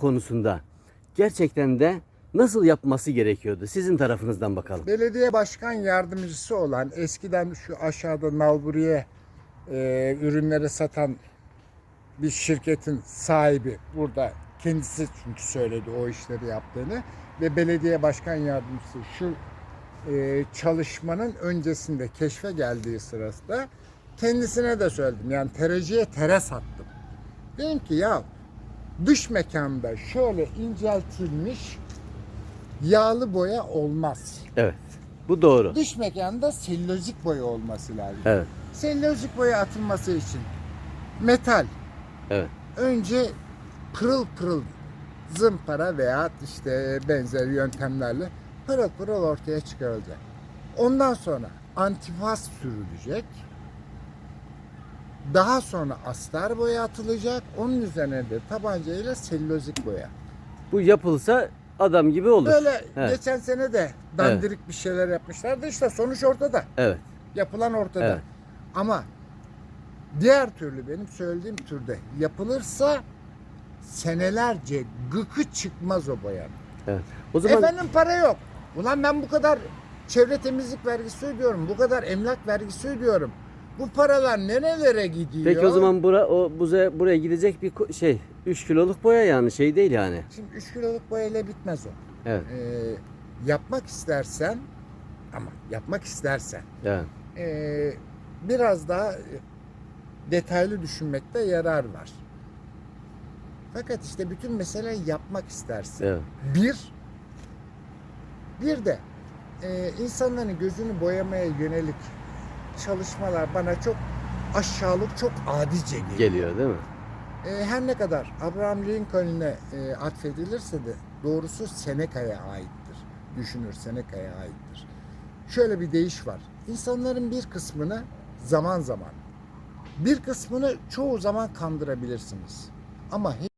konusunda gerçekten de nasıl yapması gerekiyordu? Sizin tarafınızdan bakalım. Belediye başkan yardımcısı olan eskiden şu aşağıda Nalburiye e, ürünleri satan bir şirketin sahibi burada kendisi çünkü söyledi o işleri yaptığını ve belediye başkan yardımcısı şu e, çalışmanın öncesinde keşfe geldiği sırasında kendisine de söyledim yani tereciye tere sattım. Dedim ki ya dış mekanda şöyle inceltilmiş yağlı boya olmaz. Evet. Bu doğru. Dış mekanda selülozik boya olması lazım. Evet. Selülozik boya atılması için metal Evet. önce pırıl pırıl zımpara veya işte benzer yöntemlerle pırıl pırıl ortaya çıkarılacak. Ondan sonra antifaz sürülecek. Daha sonra astar boya atılacak. Onun üzerine de tabancayla selülozik boya. Bu yapılsa adam gibi olur. Böyle Evet. geçen sene de dandirik bir şeyler yapmışlardı. İşte sonuç ortada. Evet. Yapılan ortada. Evet. Ama diğer türlü benim söylediğim türde yapılırsa senelerce gıkı çıkmaz o boyanın. Evet. O zaman Efendim para yok. Ulan ben bu kadar çevre temizlik vergisi ödüyorum. Bu kadar emlak vergisi ödüyorum. Bu paralar nerelere gidiyor? peki o zaman bura o buza, buraya gidecek bir ko- şey 3 kiloluk boya yani şey değil yani. Şimdi 3 kiloluk boyayla bitmez o. Evet. Ee, yapmak istersen ama yapmak istersen Evet. ee, biraz daha e, detaylı düşünmekte yarar var. Fakat işte bütün mesele yapmak istersin. Evet. Bir, bir de e, insanların gözünü boyamaya yönelik çalışmalar bana çok aşağılık, çok adice geliyor. Geliyor değil mi? E, her ne kadar Abraham Lincoln'e e, atfedilirse de doğrusu Seneca'ya aittir. Düşünür Seneca'ya aittir. Şöyle bir deyiş var. İnsanların bir kısmını zaman zaman, bir kısmını çoğu zaman kandırabilirsiniz. Ama